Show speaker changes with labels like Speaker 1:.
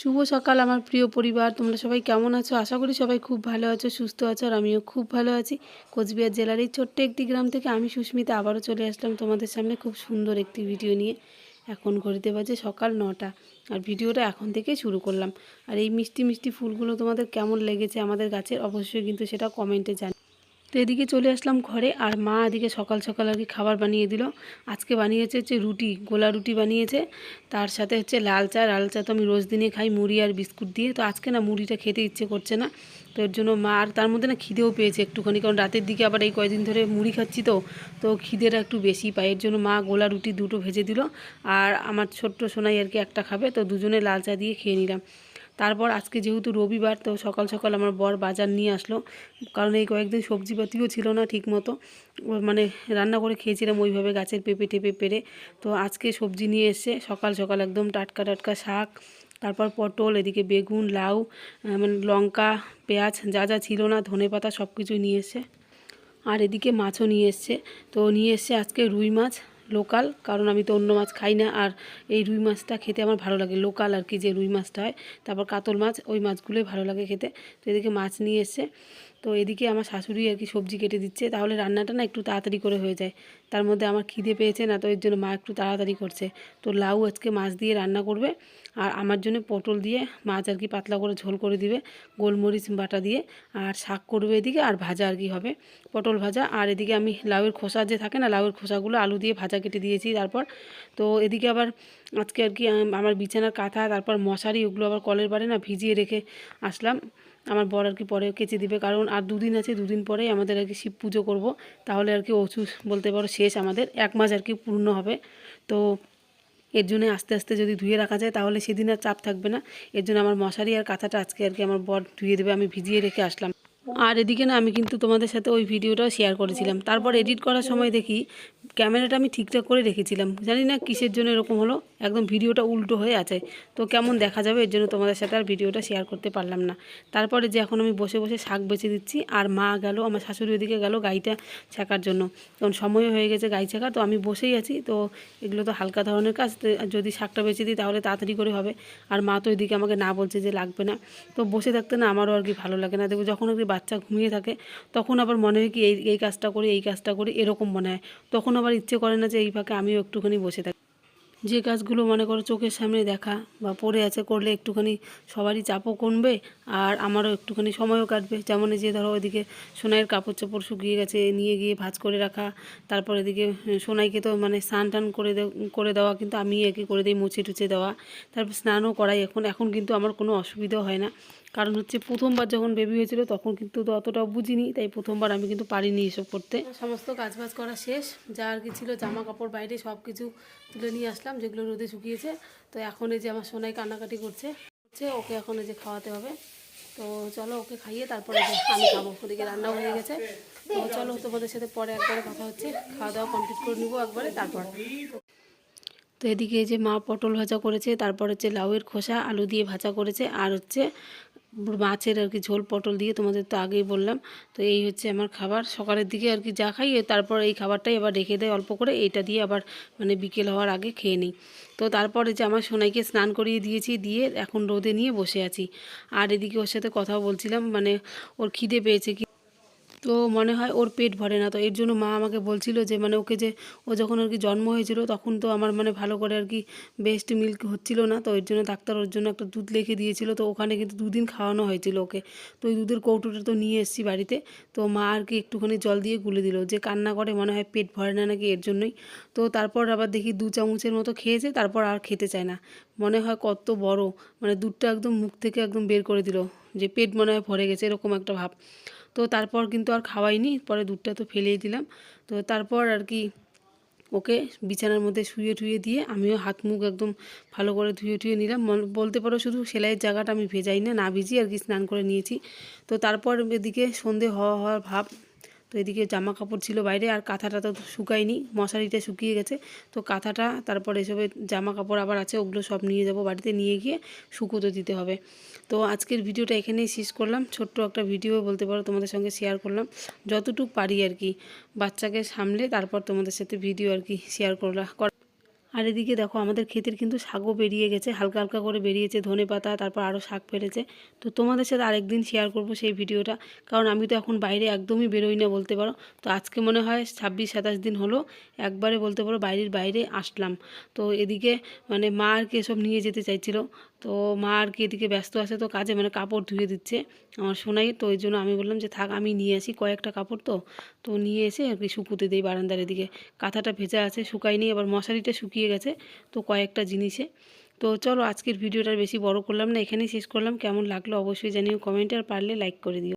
Speaker 1: শুভ সকাল আমার প্রিয় পরিবার। তোমরা সবাই কেমন আছো? আশা করি সবাই খুব ভালো আছো, সুস্থ আছো, আর আমিও খুব ভালো আছি। কোচবিহার জেলার এই ছোট্ট একটি গ্রাম থেকে আমি সুস্মিতা আবারও চলে আসলাম তোমাদের সামনে খুব সুন্দর একটি ভিডিও নিয়ে। এখন ঘড়িতে বাজে সকাল নটা, আর ভিডিওটা এখন থেকেই শুরু করলাম। আর এই মিষ্টি মিষ্টি ফুলগুলো তোমাদের কেমন লেগেছে আমাদের গাছের অবশ্যই কিন্তু সেটা কমেন্টে জানি তো এদিকে চলে আসলাম ঘরে আর মা এদিকে সকাল সকাল আর কি খাবার বানিয়ে দিল। আজকে বানিয়েছে হচ্ছে রুটি, গোলা রুটি বানিয়েছে। তার সাথে হচ্ছে লাল চা লাল চা তো আমি রোজ দিনে খাই, মুড়ি আর বিস্কুট দিয়ে। তো আজকে না মুড়িটা খেতে ইচ্ছে করছে না। তো এর জন্য মা আর তার মধ্যে না খিদেও পেয়েছে একটুখানি। কারণ রাতের দিকে আবার এই কয়দিন ধরে মুড়ি খাচ্ছি তো তো খিদেটা একটু বেশি পায়। এর জন্য মা গোলা রুটি দুটো ভেজে দিল। আর আমার ছোট্ট সোনাই আর কি একটা খাবে। তো দুজনে লাল চা দিয়ে খেয়ে নিলাম। তারপর আজকে যেহেতু রবিবার, তো সকাল সকাল আমার বর বাজার নিয়ে আসলো। কারণ এই কয়েকদিন সবজিপাতিও ছিল না ঠিক মতো ও মানে রান্না করে খেয়েছিলাম ওইভাবে গাছের পেঁপে টেপে পেরে। তো আজকে সবজি নিয়ে এসছে, সকাল সকাল একদম টাটকা টাটকা শাক, তারপর পটল, এদিকে বেগুন, লাউ মানে লঙ্কা, পেঁয়াজ, যা যা ছিল না, ধনে পাতা সব কিছু নিয়ে এসে আর এদিকে মাছও নিয়ে এসছে। তো নিয়ে এসছে আজকে রুই মাছ। লোকাল কারণ আমি তো অন্য মাছ খাই না, আর এই রুই মাছটা খেতে আমার ভালো লাগে। লোকাল আর কি যে রুই মাছটা হয়, তারপর কাতল মাছ, ওই মাছগুলোই ভালো লাগে খেতে। তো এদিকে মাছ নিয়ে এসছে। তো এদিকে আমার শাশুড়ি আর কি সবজি কেটে দিচ্ছে। তাহলে রান্নাটা না একটু তাড়াতাড়ি করে হয়ে যায়। তার মধ্যে আমার খিদে পেয়েছে না, তো এর জন্য মা একটু তাড়াতাড়ি করছে। তো লাউ আজকে মাছ দিয়ে রান্না করবে আর আমার জন্য পটল দিয়ে মাছ আর কি পাতলা করে ঝোল করে দিবে, গোলমরিচ বাটা দিয়ে। আর শাক করবে এদিকে আর ভাজা আর কি হবে, পটল ভাজা। আর এদিকে আমি লাউয়ের খোসা যে থাকে না, লাউয়ের খোসাগুলো আলু দিয়ে ভাজা কেটে দিয়েছি তারপর। তো এদিকে আবার আজকে আর কি আমার বিছানার কাঁথা, তারপর মশারি, ওগুলো আবার কলের বারে না ভিজিয়ে রেখে আসলাম। আমার বর আর কি পরে কেচে দিবে। কারণ আর দুদিন আছে, দুদিন পরেই আমাদের আর কি শিব পুজো করব। তাহলে আর কি ওষুধ বলতে পারো শেষ আমাদের। এক মাস আর কি পূর্ণ হবে। তো এর জন্য আস্তে আস্তে যদি ধুয়ে রাখা যায়, তাহলে সেদিন আর চাপ থাকবে না। এর জন্য আমার মশারি আর কাঁথাটা আজকে আর কি আমার বর ধুয়ে দেবে। আমি ভিজিয়ে রেখে আসলাম। আর এদিকে না আমি কিন্তু তোমাদের সাথে ওই ভিডিওটাও শেয়ার করেছিলাম। তারপর এডিট করার সময় দেখি ক্যামেরাটা আমি ঠিকঠাক করে রেখেছিলাম। জানি না কিসের জন্য এরকম হলো, একদম ভিডিওটা উল্টো হয়ে আছে। তো কেমন দেখা যাবে, এর জন্য তোমাদের সাথে আর ভিডিওটা শেয়ার করতে পারলাম না। তারপরে যে এখন আমি বসে বসে শাক বেছে দিচ্ছি, আর মা গেল, আমার শাশুড়ি ওদিকে গেল গাইটা ছেঁকার জন্য। কারণ সময়ও হয়ে গেছে গাই ছেঁকা, তো আমি বসেই আছি। তো এগুলো তো হালকা ধরনের কাজ যদি শাকটা বেছে দিই তাহলে তাড়াতাড়ি করে হবে। আর মা তো এদিকে আমাকে না বলছে যে লাগবে না। তো বসে থাকতে না আমারও আর কি ভালো লাগে না। দেখব যখন আর কি বাচ্চা ঘুমিয়ে থাকে, তখন আবার মনে হয় কি এই এই কাজটা করি, এই কাজটা করি, এরকম মনে হয়। তখন আবার ইচ্ছে করে না যে এই ফাঁকে আমিও একটুখানি বসে থাকি। যে কাজগুলো মনে করো চোখের সামনে দেখা বা পড়ে আছে করলে একটুখানি সবারই চাপও কমবে আর আমারও একটুখানি সময়ও কাটবে। যেমন যে ধরো ওইদিকে সোনাইয়ের কাপড় চোপড় শুকিয়ে গেছে, নিয়ে গিয়ে ভাঁজ করে রাখা, তারপর এদিকে সোনাইকে তো মানে স্নান টান করে করে দেওয়া কিন্তু আমি একে করে দিই মুছে টুছে দেওয়া। তারপর স্নানও করাই এখন এখন কিন্তু আমার কোনো অসুবিধাও হয় না। কারণ হচ্ছে প্রথমবার যখন বেবি হয়েছিল তখন কিন্তু অতটাও বুঝিনি, তাই প্রথমবার আমি কিন্তু পারিনি এসব করতে। সমস্ত কাজবাজ করা শেষ, যা আর কি ছিল, জামা কাপড় বাইরে সব কিছু তুলে নিয়ে আসলাম। যেগুলো রোদে শুকিয়েছে। তো এখন এই যে আমার সোনাই কান্নাকাটি করছে হচ্ছে ওকে এখন এই যে খাওয়াতে হবে। তো চলো ওকে খাইয়ে তারপরে আমি খাব। ওদিকে রান্না হয়ে গেছে। তো চলো তোমাদের সাথে পরে একবারে কথা হচ্ছে। খাওয়া দাওয়া কমপ্লিট করে নিবো একবারে, তারপর। তো এদিকে যে মা পটল ভাজা করেছে, তারপর হচ্ছে লাউয়ের খোসা, আলু দিয়ে ভাজা করেছে, আর হচ্ছে মাছের আর কি ঝোল পটল দিয়ে তোমাদের তো আগেই বললাম। তো এই হচ্ছে আমার খাবার। সকালের দিকে আর কি যা খাই, তারপর এই খাবারটাই আবার রেখে দেয় অল্প করে। এইটা দিয়ে আবার মানে বিকেল হওয়ার আগে খেয়ে নিই। তো তারপরে যে আমার সোনাইকে স্নান করিয়ে দিয়েছি, দিয়ে এখন রোদে নিয়ে বসে আছি। আর এদিকে ওর সাথে কথাও বলছিলাম মানে ওর খিদে পেয়েছে কি তো মনে হয় ওর পেট ভরে না। তো এর জন্য মা আমাকে বলছিল যে মানে ওকে যে, ও যখন আর কি জন্ম হয়েছিল, তখন তো আমার মানে ভালো করে আর কি বেস্ট মিল্ক হচ্ছিল না। তো এর জন্য ডাক্তার ওর জন্য একটা দুধ লিখে দিয়েছিল। তো ওখানে কিন্তু দুদিন খাওয়ানো হয়েছিল ওকে। তো ওই দুধের কৌটোটা তো নিয়ে এসেছি বাড়িতে। তো মা আর কি একটুখানি জল দিয়ে গুলে দিল। যে কান্না করে, মনে হয় পেট ভরে না নাকি এর জন্যই। তো তারপর আবার দেখি দু চামচের মতো খেয়েছে, তারপর আর খেতে চায় না। মনে হয় কত বড়। মানে দুধটা একদম মুখ থেকে একদম বের করে দিল। যে পেট মনে হয় ভরে গেছে, এরকম একটা ভাব। তো তারপর কিন্তু আর খাওয়াইনি, পরে দুধটা তো ফেলেই দিলাম। তো তারপর আর কি ওকে বিছানার মধ্যে শুয়ে টুয়ে দিয়ে আমিও হাত মুখ একদম ভালো করে ধুয়ে টুয়ে নিলাম। বলতে পারো শুধু সেলাইয়ের জায়গাটা আমি ভেজাই না না ভিজি আর কি স্নান করে নিয়েছি। তো তারপর এদিকে সন্ধে হওয়া হওয়ার ভাব তো এদিকে জামা কাপড় ছিল বাইরে আর কাঁথাটা তো শুকায়নি, মশারিটা শুকিয়ে গেছে। তো কাঁথাটা, তারপর এসবের জামা কাপড় আবার আছে, ওগুলো সব নিয়ে যাব বাড়িতে, নিয়ে গিয়ে শুকোতে দিতে হবে। তো আজকের ভিডিওটা এখানেই শেষ করলাম। ছোট্ট একটা ভিডিও বলতে পারো, তোমাদের সঙ্গে শেয়ার করলাম। যতটুকু পারি আর কি, বাচ্চাকে সামলে তারপর তোমাদের সাথে ভিডিও আর কি শেয়ার করলাম। আর এদিকে দেখো আমাদের ক্ষেতের কিন্তু শাকও বেরিয়ে গেছে, হালকা হালকা করে বেরিয়েছে ধনে পাতা, তারপর আরও শাক ফেলেছে। তো তোমাদের সাথে আরেকদিন শেয়ার করব সেই ভিডিওটা, কারণ আমি তো এখন বাইরে একদমই বেরোই না বলতে পারো। তো আজকে মনে হয় ছাব্বিশ, সাতাশ দিন হলো, একবারে বলতে পারো বাইরের বাইরে আসলাম। তো এদিকে মানে মা আর কি এসব নিয়ে যেতে চাইছিল। তো মা আর কি এদিকে ব্যস্ত আছে তো কাজে মানে কাপড় ধুয়ে দিচ্ছে আমার শোনাই তো ওই জন্য আমি বললাম যে, থাক, আমি নিয়ে আসি কয়েকটা কাপড় তো। তো নিয়ে এসে আর কি শুকুতে দিই বারান্দার এদিকে। কাঁথাটা ভেজা আছে শুকায়নি আবার মশারিটা শুকিয়ে গেছে তো কয়েকটা জিনিসে। তো চলো, আজকের ভিডিওটা বেশি বড় করলাম না, এখানেই শেষ করলাম। কেমন লাগল অবশ্যই জানিও কমেন্ট, আর পারলে লাইক করে দিও।